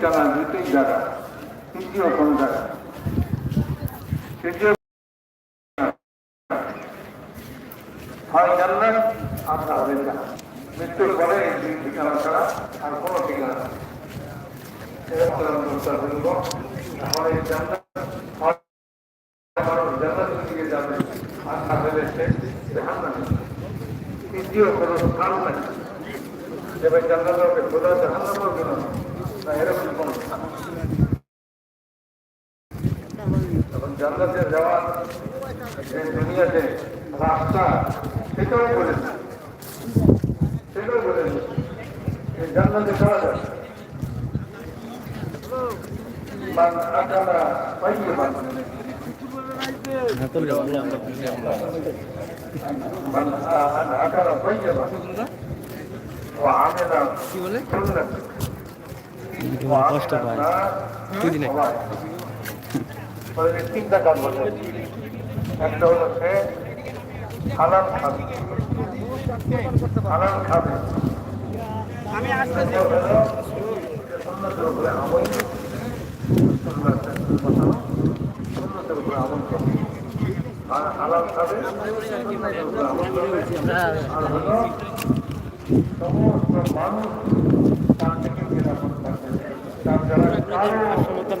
দুইটা না দুইটাই জায়গা? তৃতীয় কোন তৃতীয় হয় জান্নাত আর। মৃত্যুর পরে ঠিকানা ছাড়া আর কোনো ঠিকানা তৃতীয় কোনো স্থান নাই। ভাই জান্নাত হবে খোদা জাহান্নাম না এরকম কোনো স্থান নেই। এবং জান্নাতে যাওয়ার এই দুনিয়াতে রাস্তা সেটাও বলেছে সেটাও এই জান্নাতে যাওয়া যায়। মান আকালা সুন্নাত কষ্ট পায়। দুদিনে তিনটা কাজ বলে একটা হলো সে হালাল খাবে। হালাল খাবে। একটা হলো সে সুন্নতের উপরে আমল সুন্নতের সুন্নতের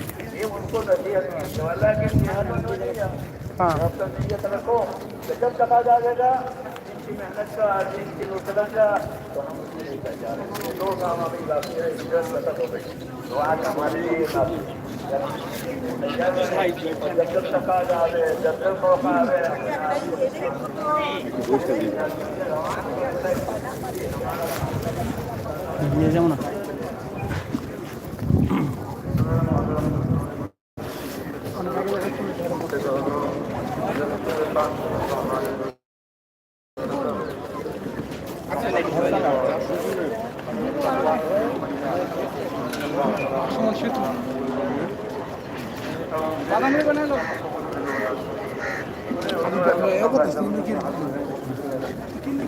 ये जमुना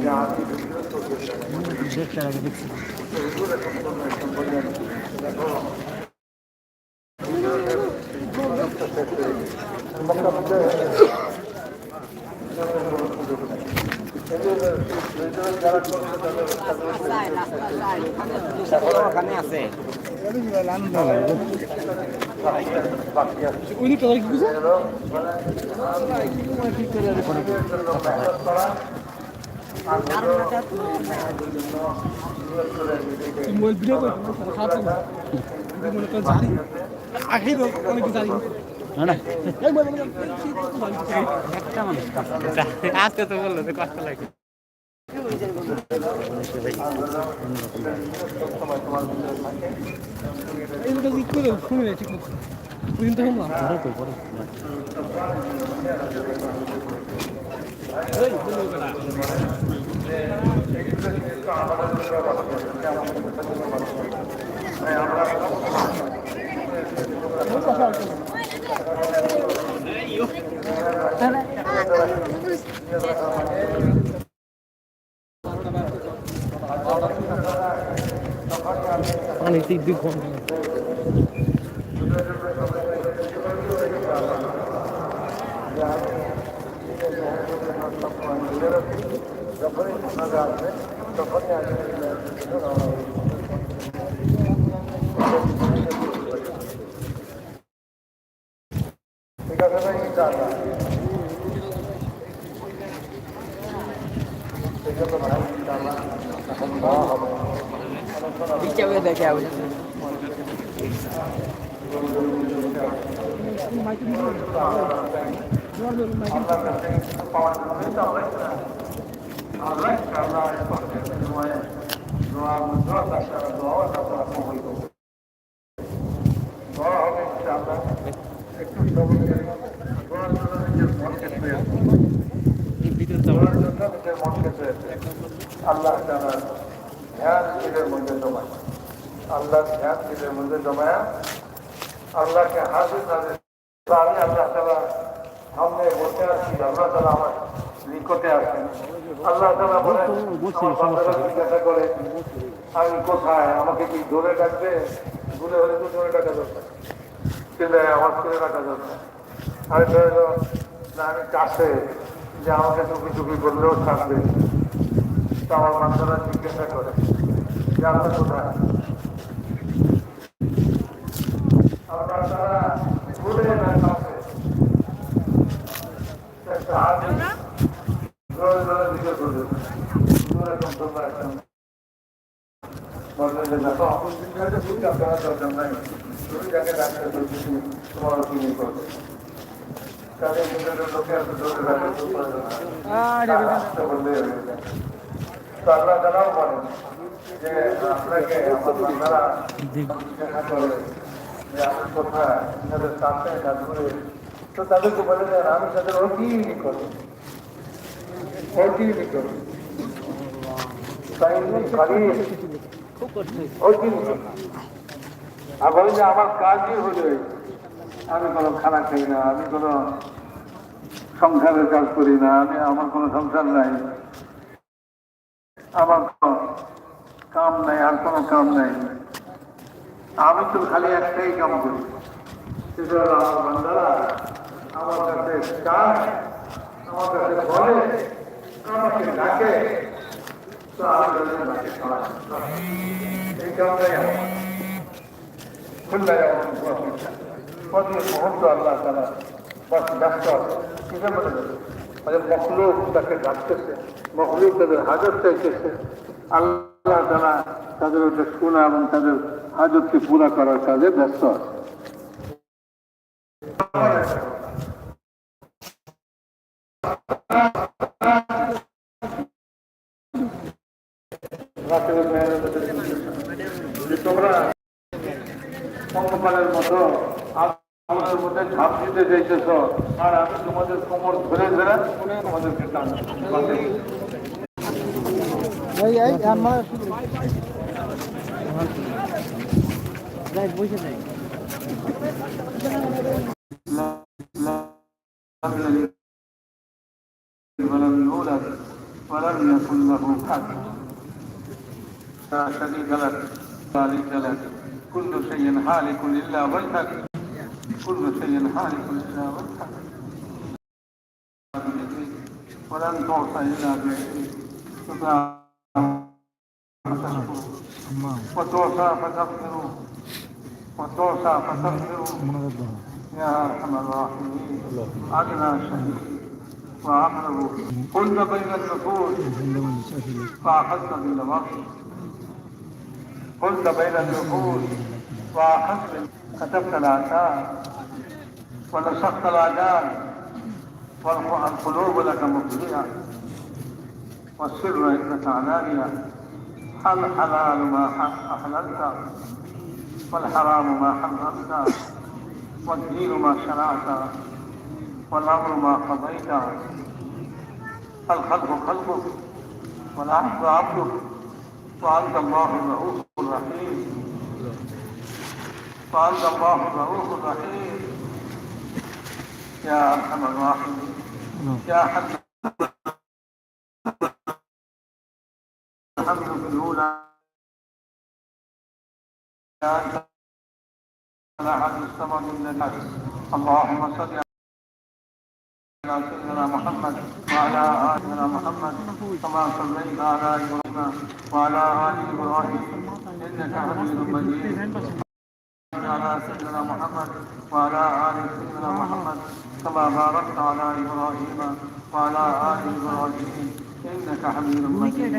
Gracias. মোবাইল ভিডিও করে মনে জানি আগে অনেক জানি আজকে তো বলল কষ্ট লাগে ないよ。পানি দুই ঘণ্টা যখনই আসবে তখনই আমি তাআলা ধ্যান দিলের মধ্যে জমায়। আল্লাহ ধ্যান দিলের মধ্যে জমায় আল্লাহকে হাজির হাজির তো আমি আল্লাহ তালা সামনে বসে আছি, আল্লাহ তালা আমার নিকটে আছেন। আল্লাহ তালা আমার বান্দারা জিজ্ঞাসা করে, আমি কোথায়? আমাকে কি ধরে ডাকবে? দূরে হলে তো ধরে ডাকা দরকার কিন্তু আওয়াজ করে ডাকা দরকার আমি ধরে না, আমি কাছে। যে আমাকে টুকি টুকি করলেও থাকবে। তো আমার বান্দারা জিজ্ঞাসা করে, যে আমরা কোথায়? না একটা হাত জোরে জোরে দিকে তোমরা একটা আপনারা দরকার নাই তুমি যাকে ডাক্তার বলছি তোমার তুমি করবে তাদের নিজেদের লোকে জোরে রাখে তো প্রয়োজন না। রাস্তা বললে হয়ে যায়। তারাও বলেন যে আপনাকে আমার করে যে আমি কোথায় তাদের সামনে না দূরে তো তাদেরকে বলে দেন আমি তাদের করি আর যে আমার কাজই হলো। আমি কোনো খানা খাই না আমি কোনো সংসারের কাজ করি না আমি আমার কোনো সংসার নাই আমার কোনো কাম নাই, আর কোনো কাম নাই আমি তো খালি একটাই কাম করি। সেটা হলো আমার কাছে আমার কাছে বলে, আমাকে ডাকে। তো আমি ডাকে আল্লাহ তারা আছে। তাকে ডাকতেছে। মখলুক তাদের হাজত চাইতেছে। আল্লাহ তারা তাদের ওটা শোনা এবং তাদের হাজতকে পুরা করার কাজে ব্যস্ত আছে। আর আমি তোমাদের কোমর ধরে ধরে তোমাদেরকে টান এই এই আমার যাই বসে যাই ولم يولد ولم يكن له حد لا شريك لك ذلك لك كل شيء هالك الا وجهك كل شيء هالك الا وجهك ولن تعطى الا بيدك فتغفروه وتوفى فتغفروه وتوفى فتغفروه يا ارحم الراحمين عدنا شهيد وعمله كنت بين النفوس فاحس بالمرء كنت بين النفوس فاحس كتبت الاثار ونسخت الاذان والقلوب لك مطلئه والسر انك علانيه الحلال ما احللت والحرام ما حرمت والدين ما شرعت والأمر ما قضيت. الخلق خلقك والعبد عبدك وأنت الله الرؤوف الرحيم. وأنت الله الرؤوف الرحيم. يا أرحم الراحمين. يا حد أحد الصمد الذي اللهم صل على سيدنا محمد وعلى آل سيدنا محمد كما صليت على إبراهيم وعلى آل إبراهيم إنك حميد مجيد. على سيدنا محمد وعلى آل سيدنا محمد كما باركت على إبراهيم وعلى آل إبراهيم إنك حميد مجيد.